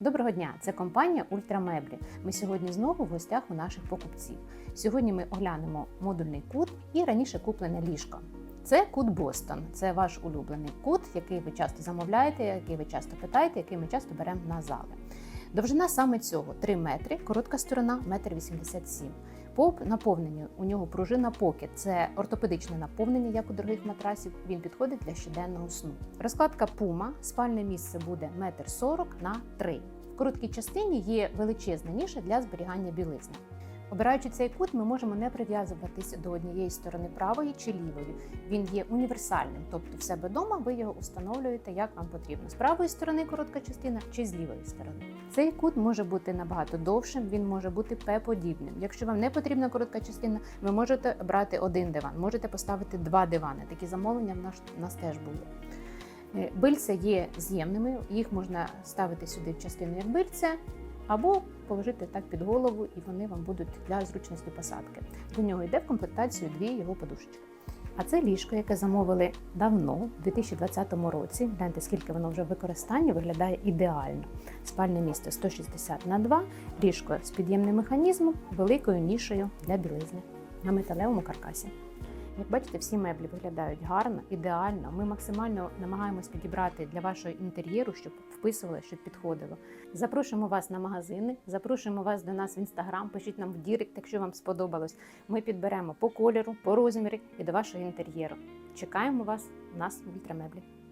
Доброго дня! Це компанія Ультрамеблі. Ми сьогодні знову в гостях у наших покупців. Сьогодні ми оглянемо модульний кут і раніше куплене ліжко. Це кут Бостон. Це ваш улюблений кут, який ви часто замовляєте, який ви часто питаєте, який ми часто беремо на зали. Довжина саме цього 3 метри, коротка сторона 1,87 м. По наповненню у нього пружина Pocket. Це ортопедичне наповнення, як у дорогих матрасів. Він підходить для щоденного сну. Розкладка Puma, спальне місце буде 1,40 м на 3 В короткій частині є величезна ніша для зберігання білизни. Обираючи цей кут, ми можемо не прив'язуватися до однієї сторони правої чи лівої. Він є універсальним, тобто в себе вдома ви його встановлюєте як вам потрібно. З правої сторони коротка частина чи з лівої сторони. Цей кут може бути набагато довшим, він може бути П-подібним. Якщо вам не потрібна коротка частина, ви можете брати один диван, можете поставити два дивани. Такі замовлення в нас, в нас теж були. Е, Бильця є з'ємними, їх можна ставити сюди в частину як бильця, або положити так під голову, і вони вам будуть для зручності посадки. До нього йде в комплектацію дві його подушечки. А це ліжко, яке замовили давно, в 2020 році. Гляньте, скільки воно вже в використанні виглядає ідеально. Спальне місце 160 на 2, ліжко з під'ємним механізмом, великою нішею для білизни на металевому каркасі. Як бачите, всі меблі виглядають гарно, ідеально. Ми максимально намагаємось підібрати для вашого інтер'єру, щоб вписувало, щоб підходило. Запрошуємо вас на магазини, запрошуємо вас до нас в інстаграм. Пишіть нам в Дірект, якщо вам сподобалось. Ми підберемо по кольору, по розмірі і до вашого інтер'єру. Чекаємо вас у нас в ультрамеблі.